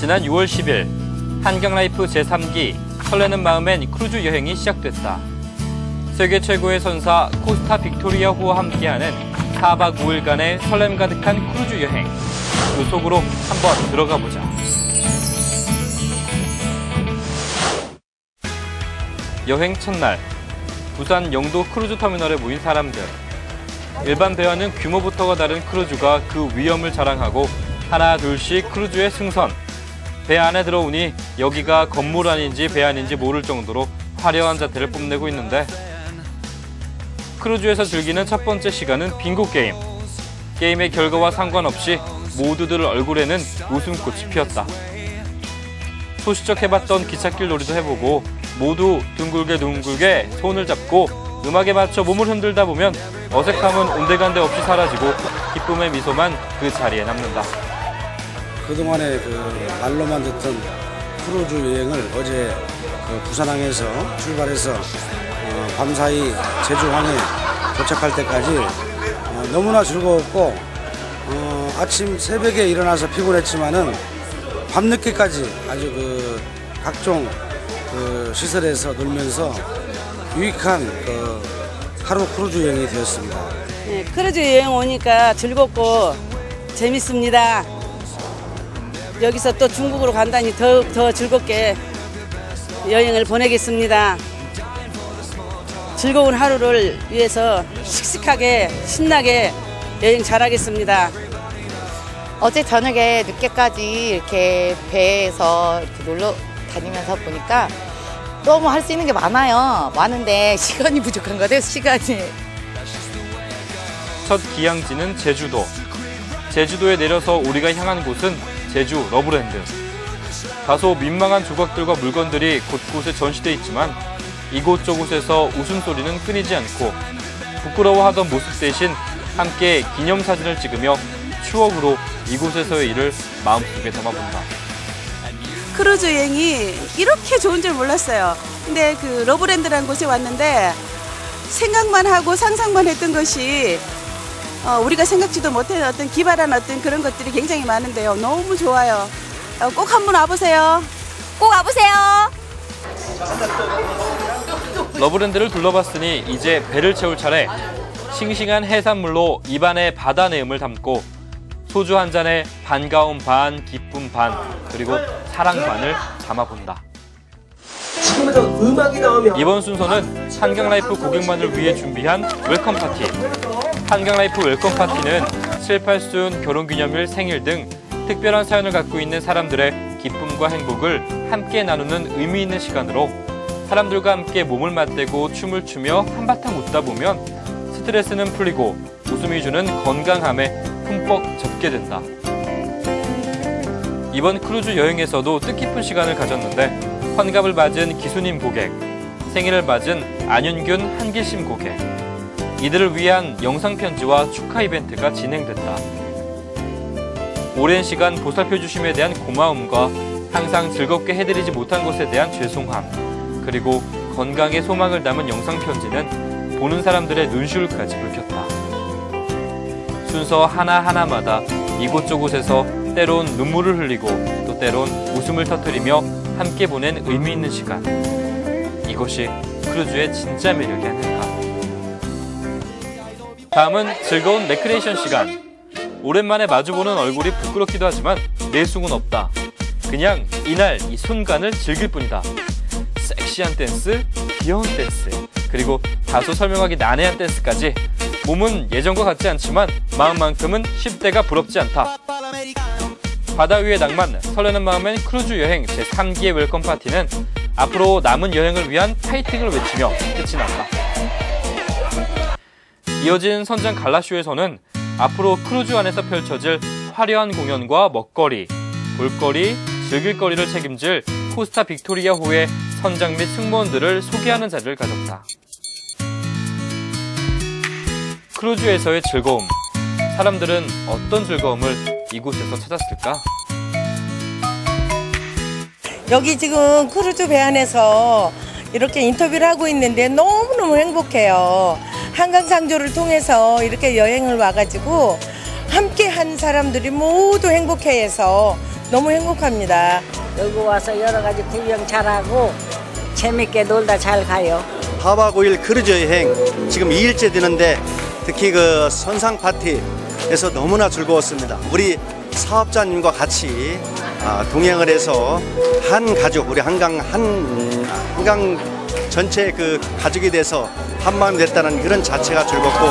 지난 6월 10일 한경라이프 제3기 설레는 마음엔 크루즈 여행이 시작됐다. 세계 최고의 선사 코스타 빅토리아 호와 함께하는 4박 5일간의 설렘 가득한 크루즈 여행. 그 속으로 한번 들어가 보자. 여행 첫날 부산 영도 크루즈 터미널에 모인 사람들. 일반 배와는 규모부터가 다른 크루즈가 그 위험을 자랑하고 하나 둘씩 크루즈에 승선. 배 안에 들어오니 여기가 건물 아닌지 배 아닌지 모를 정도로 화려한 자태를 뽐내고 있는데 크루즈에서 즐기는 첫 번째 시간은 빙고 게임. 게임의 결과와 상관없이 모두들 얼굴에는 웃음꽃이 피었다. 소시적 해봤던 기찻길 놀이도 해보고 모두 둥글게 둥글게 손을 잡고 음악에 맞춰 몸을 흔들다 보면 어색함은 온데간데 없이 사라지고 기쁨의 미소만 그 자리에 남는다. 그동안에 그 말로만 듣던 크루즈 여행을 어제 그 부산항에서 출발해서 어, 밤사이 제주항에 도착할 때까지 어, 너무나 즐거웠고 어, 아침 새벽에 일어나서 피곤했지만은 밤늦게까지 아주 그 각종 그 시설에서 놀면서 유익한 그 하루 크루즈 여행이 되었습니다. 네, 크루즈 여행 오니까 즐겁고 재밌습니다. 여기서 또 중국으로 간다니 더, 더 즐겁게 여행을 보내겠습니다. 즐거운 하루를 위해서 씩씩하게 신나게 여행 잘하겠습니다. 어제 저녁에 늦게까지 이렇게 배에서 이렇게 놀러 다니면서 보니까 너무 할 수 있는 게 많아요. 많은데 시간이 부족한 것 같아요, 시간이. 첫 기항지는 제주도. 제주도에 내려서 우리가 향한 곳은 제주 러브랜드. 다소 민망한 조각들과 물건들이 곳곳에 전시돼 있지만 이곳저곳에서 웃음소리는 끊이지 않고 부끄러워하던 모습 대신 함께 기념사진을 찍으며 추억으로 이곳에서의 일을 마음속에 담아본다. 크루즈 여행이 이렇게 좋은 줄 몰랐어요. 근데 그 러브랜드라는 곳에 왔는데 생각만 하고 상상만 했던 것이 어, 우리가 생각지도 못한 어떤 기발한 어떤 그런 것들이 굉장히 많은데요. 너무 좋아요. 어, 꼭 한번 와보세요. 꼭 와보세요. 러브랜드를 둘러봤으니 이제 배를 채울 차례. 싱싱한 해산물로 입안에 바다 내음을 담고 소주 한 잔에 반가움 반, 기쁨 반, 그리고 사랑 반을 담아본다. 지금부터 음악이 나오면 이번 순서는 한강라이프 고객만을 위해 준비한 웰컴 파티. 한강라이프 웰컴 파티는 7, 8순 결혼기념일, 생일 등 특별한 사연을 갖고 있는 사람들의 기쁨과 행복을 함께 나누는 의미 있는 시간으로 사람들과 함께 몸을 맞대고 춤을 추며 한바탕 웃다 보면 스트레스는 풀리고 웃음이 주는 건강함에 흠뻑 젖게 된다. 이번 크루즈 여행에서도 뜻깊은 시간을 가졌는데 환갑을 맞은 기수님 고객, 생일을 맞은 안윤균 한길심 고객, 이들을 위한 영상 편지와 축하 이벤트가 진행됐다. 오랜 시간 보살펴 주심에 대한 고마움과 항상 즐겁게 해드리지 못한 것에 대한 죄송함, 그리고 건강의 소망을 담은 영상 편지는 보는 사람들의 눈시울까지 붉혔다. 순서 하나하나마다 이곳저곳에서 때론 눈물을 흘리고 또 때론 웃음을 터뜨리며 함께 보낸 의미 있는 시간. 이것이 크루즈의 진짜 매력이 아닐까. 다음은 즐거운 레크레이션 시간. 오랜만에 마주보는 얼굴이 부끄럽기도 하지만 내숭은 없다. 그냥 이날 이 순간을 즐길 뿐이다. 섹시한 댄스, 귀여운 댄스, 그리고 다소 설명하기 난해한 댄스까지 몸은 예전과 같지 않지만 마음만큼은 10대가 부럽지 않다. 바다 위의 낭만, 설레는 마음엔 크루즈 여행 제3기의 웰컴 파티는 앞으로 남은 여행을 위한 파이팅을 외치며 끝이 난다. 이어진 선장 갈라쇼에서는 앞으로 크루즈 안에서 펼쳐질 화려한 공연과 먹거리, 볼거리, 즐길거리를 책임질 코스타 빅토리아 호의 선장 및 승무원들을 소개하는 자리를 가졌다. 크루즈에서의 즐거움. 사람들은 어떤 즐거움을 이곳에서 찾았을까? 여기 지금 크루즈 배 안에서 이렇게 인터뷰를 하고 있는데 너무너무 행복해요. 한강상조를 통해서 이렇게 여행을 와가지고 함께 한 사람들이 모두 행복해해서 너무 행복합니다. 여기 와서 여러 가지 구경 잘하고 재밌게 놀다 잘 가요. 4박 5일 크루즈 여행 지금 2일째 되는데 특히 그 선상 파티에서 너무나 즐거웠습니다. 우리 사업자님과 같이 아, 동행을 해서 한 가족, 우리 한강 한 한강 전체 그 가족이 돼서 한 마음이 됐다는 그런 자체가 즐겁고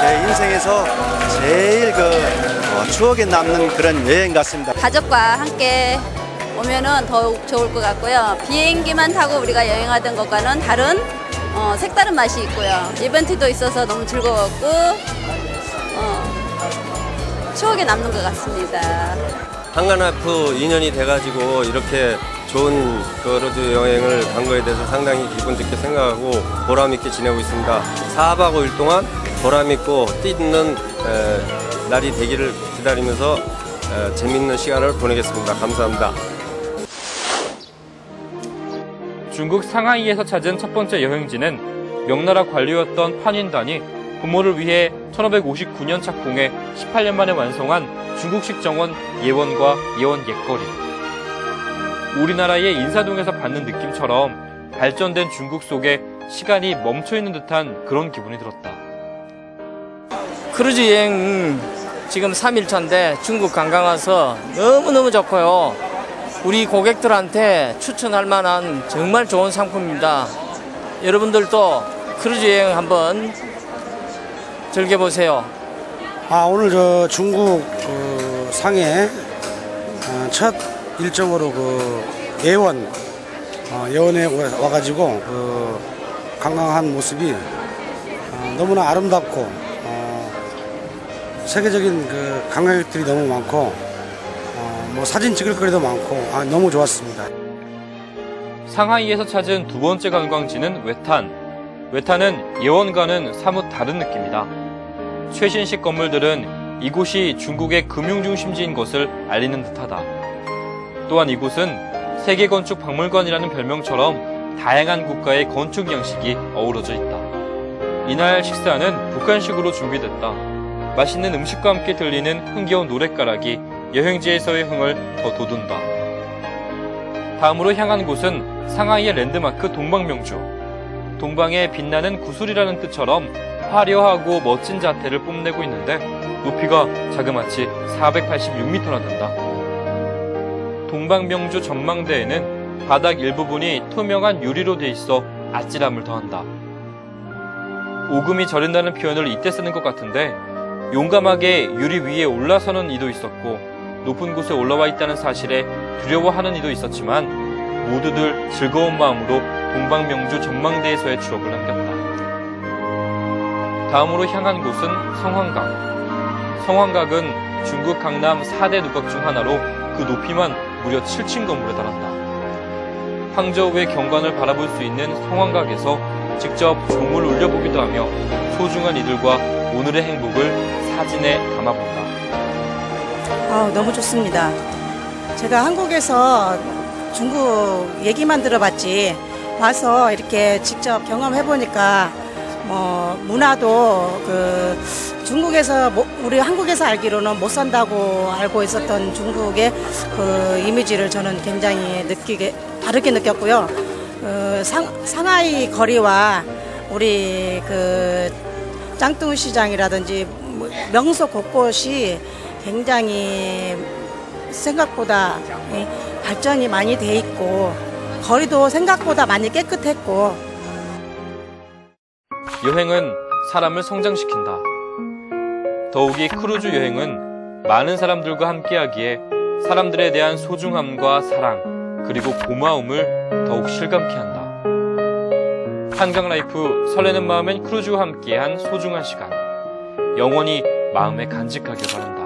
제 인생에서 제일 그 어, 추억에 남는 그런 여행 같습니다. 가족과 함께 오면은 더욱 좋을 것 같고요. 비행기만 타고 우리가 여행하던 것과는 다른 어, 색다른 맛이 있고요. 이벤트도 있어서 너무 즐거웠고 어, 추억에 남는 것 같습니다. 한간와프 인연이 돼가지고 이렇게 좋은 크루즈 여행을 간 거에 대해서 상당히 기분 좋게 생각하고 보람 있게 지내고 있습니다. 4박 5일 동안 보람 있고 뜻있는 에, 날이 되기를 기다리면서 에, 재밌는 시간을 보내겠습니다. 감사합니다. 중국 상하이에서 찾은 첫 번째 여행지는 명나라 관료였던 판인단이 부모를 위해 1559년 착공해 18년 만에 완성한 중국식 정원 예원과 예원 옛거리. 우리나라의 인사동에서 받는 느낌처럼 발전된 중국 속에 시간이 멈춰 있는 듯한 그런 기분이 들었다. 크루즈 여행 지금 3일 차인데 중국 관광 와서 너무너무 좋고요. 우리 고객들한테 추천할 만한 정말 좋은 상품입니다. 여러분들도 크루즈 여행 한번 즐겨보세요. 아 오늘 저 중국 그 상해 어, 첫 일정으로 그 예원 어, 예원에 와- 와가지고 그 관광한 모습이 어, 너무나 아름답고 어, 세계적인 그 관광객들이 너무 많고 어, 뭐 사진 찍을 거리도 많고 아, 너무 좋았습니다. 상하이에서 찾은 두 번째 관광지는 외탄. 외탄은 예원과는 사뭇 다른 느낌이다. 최신식 건물들은 이곳이 중국의 금융중심지인 것을 알리는 듯하다. 또한 이곳은 세계건축박물관이라는 별명처럼 다양한 국가의 건축 양식이 어우러져 있다. 이날 식사는 북한식으로 준비됐다. 맛있는 음식과 함께 들리는 흥겨운 노랫가락이 여행지에서의 흥을 더 돋운다. 다음으로 향한 곳은 상하이의 랜드마크 동방명주. 동방의 빛나는 구슬이라는 뜻처럼 화려하고 멋진 자태를 뽐내고 있는데 높이가 자그마치 486m나 된다. 동방명주 전망대에는 바닥 일부분이 투명한 유리로 돼 있어 아찔함을 더한다. 오금이 저린다는 표현을 이때 쓰는 것 같은데 용감하게 유리 위에 올라서는 이도 있었고 높은 곳에 올라와 있다는 사실에 두려워하는 이도 있었지만 모두들 즐거운 마음으로 동방명주 전망대에서의 추억을 남겼다. 다음으로 향한 곳은 성황각. 성황각은 중국 강남 4대 누각 중 하나로 그 높이만 무려 7층 건물에 달한다. 항저우의 경관을 바라볼 수 있는 성황각에서 직접 종을 울려보기도 하며 소중한 이들과 오늘의 행복을 사진에 담아본다. 아, 너무 좋습니다. 제가 한국에서 중국 얘기만 들어봤지 와서 이렇게 직접 경험해 보니까 뭐 문화도 그 중국에서 뭐- 우리 한국에서 알기로는 못 산다고 알고 있었던 중국의 그 이미지를 저는 굉장히 느끼게 다르게 느꼈고요. 그 상, 상하이 거리와 우리 그 짱뚱 시장이라든지 뭐 명소 곳곳이 굉장히 생각보다 이 발전이 많이 돼 있고 거리도 생각보다 많이 깨끗했고 여행은 사람을 성장시킨다. 더욱이 크루즈 여행은 많은 사람들과 함께하기에 사람들에 대한 소중함과 사랑, 그리고 고마움을 더욱 실감케 한다. 한강 라이프 설레는 마음엔 크루즈와 함께한 소중한 시간. 영원히 마음에 간직하길 바란다.